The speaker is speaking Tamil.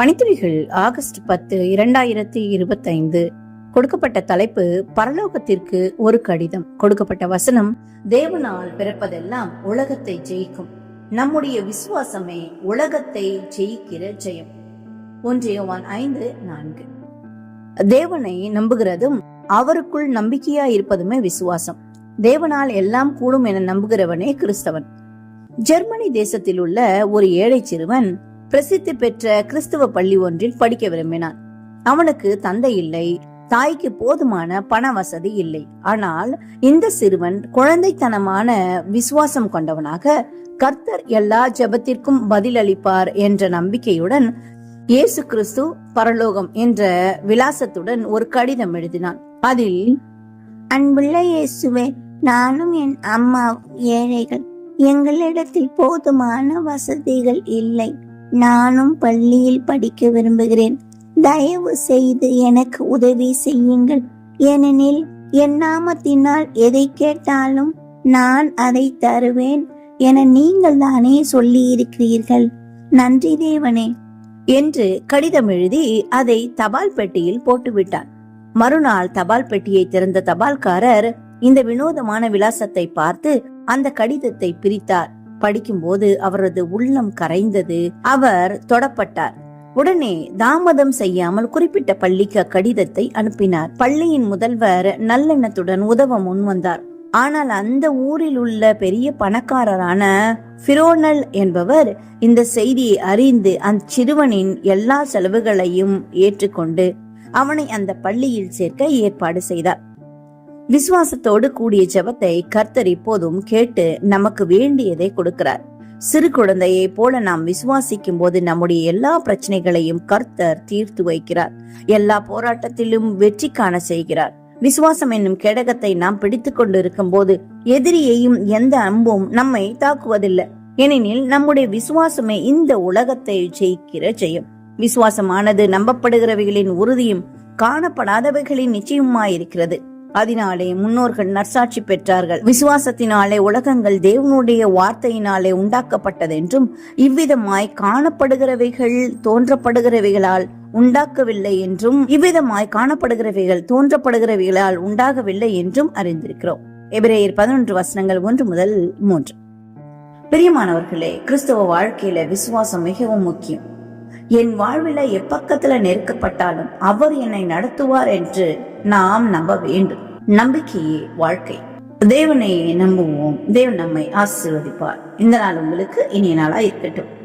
பணித்துறைகள் ஆகஸ்ட் பத்து இரண்டாயிரத்தி இருபத்தைந்து. கொடுக்கப்பட்ட தலைப்பு பரலோகத்திற்கு ஒரு கடிதம். கொடுக்கப்பட்ட வசனம் தேவனால் பிறப்பதெல்லாம் உலகத்தை ஜெயிக்கும். நம்முடைய விசுவாசமே உலகத்தை ஜெயிக்கிற ஜெயம். ஒன்றியவான் ஐந்து நான்கு. தேவனை நம்புகிறதும் அவருக்குள் நம்பிக்கையா இருப்பதுமே விசுவாசம். தேவனால் எல்லாம் கூடும் என நம்புகிறவனே கிறிஸ்தவன். ஜெர்மனி தேசத்தில் உள்ள ஒரு ஏழை சிறுவன் பிரசித்தி பெற்ற கிறிஸ்துவ பள்ளி ஒன்றில் படிக்க விரும்பினான். அவனுக்கு தந்தை இல்லை தாய்க்கு போதுமான பண வசதி இல்லை. ஆனால் இந்த சிறுவன் குழந்தைத்தனமான விசுவாசம் கொண்டவனாக கர்த்தர் எல்லா ஜெபத்திற்கும் பதிலளிப்பார் என்ற நம்பிக்கையுடன் இயேசு கிறிஸ்து பரலோகம் என்ற விலாசத்துடன் ஒரு கடிதம் எழுதினான். அதில் அன்புள்ள இயேசுவே நானும் என் அம்மா ஏழைகள். எங்களிடத்தில் போதுமான வசதிகள் இல்லை. நானும் பள்ளியில் படிக்க விரும்புகிறேன். தயவு செய்து எனக்கு உதவி செய்யுங்கள். ஏனெனில் என் நாமத்தினால் எதை கேட்டாலும் நான் அதை தருவேன் என நீங்கள் தானே சொல்லி இருக்கிறீர்கள் நன்றி தேவனே. என்று கடிதம் எழுதி அதை தபால் பெட்டியில் போட்டுவிட்டான். மறுநாள் தபால் பெட்டியை திறந்த தபால்காரர் இந்த வினோதமான விலாசத்தை பார்த்து அந்த கடிதத்தை பிரித்தார். படிக்கும்போது அவரது உள்ளம் கரைந்தது. அவர் தொடப்பட்டார். உடனே தாமதம் செய்யாமல் குறிப்பிட்ட பள்ளிக்கு கடிதத்தை அனுப்பினார். பள்ளியின் முதல்வர் நல்லெண்ணத்துடன் உதவ முன்வந்தார் ஆனால் அந்த ஊரில் உள்ள பெரிய பணக்காரரான ஃபிரோனல் என்பவர் இந்த செய்தியை அறிந்து அந்த சிறுவனின் எல்லா செலவுகளையும் ஏற்றுக்கொண்டு அவனை அந்த பள்ளியில் சேர்க்க ஏற்பாடு செய்தார். விசுவாசத்தோடு கூடிய ஜெபத்தை கர்த்தர் இப்போதும் கேட்டு நமக்கு வேண்டியதை கொடுக்கிறார். சிறு குழந்தையை போல நாம் விசுவாசிக்கும் போது நம்முடைய எல்லா பிரச்சனைகளையும் கர்த்தர் தீர்த்து வைக்கிறார். எல்லா போராட்டத்திலும் வெற்றி காண செய்கிறார். விசுவாசம் என்னும் கேடகத்தை நாம் பிடித்து கொண்டிருக்கும் போது எதிரியையும் எந்த அம்பும் நம்மை தாக்குவதில்லை. ஏனெனில் நம்முடைய விசுவாசமே இந்த உலகத்தை ஜெயிக்கிற ஜெயம். விசுவாசமானது நம்பப்படுகிறவைகளின் உறுதியும் காணப்படாதவைகளின் நிச்சயமாயிருக்கிறது அதனாலே முன்னோர்கள் நற்சாட்சி பெற்றார்கள். விசுவாசத்தினாலே உலகங்கள் தேவனுடைய வார்த்தையினாலே உண்டாக்கப்பட்டதென்றும் இவ்விதமாய் காணப்படுகிறவைகள் தோன்றப்படுகிறவைகளால் உண்டாக்கவில்லை என்றும் இவ்விதமாய் காணப்படுகிறவைகள் தோன்றப்படுகிறவைகளால் உண்டாகவில்லை என்றும் அறிந்திருக்கிறோம். எபிரேயர் பதினொன்று வசனங்கள் ஒன்று முதல் மூன்று. பிரியமானவர்களே கிறிஸ்தவ வாழ்க்கையில விசுவாசம் மிகவும் முக்கியம். என் வாழ்வில் எப்பக்கத்தில் நெருக்கப்பட்டாலும் அவர் என்னை நடத்துவார் என்று நாம் நம்ப வேண்டும். நம்பிக்கையே வாழ்க்கை. தேவனை நம்புவோம். தேவன் நம்மை ஆசீர்வதிப்பார். இந்த நாள் உங்களுக்கு இனிய நாளா இருக்கட்டும்.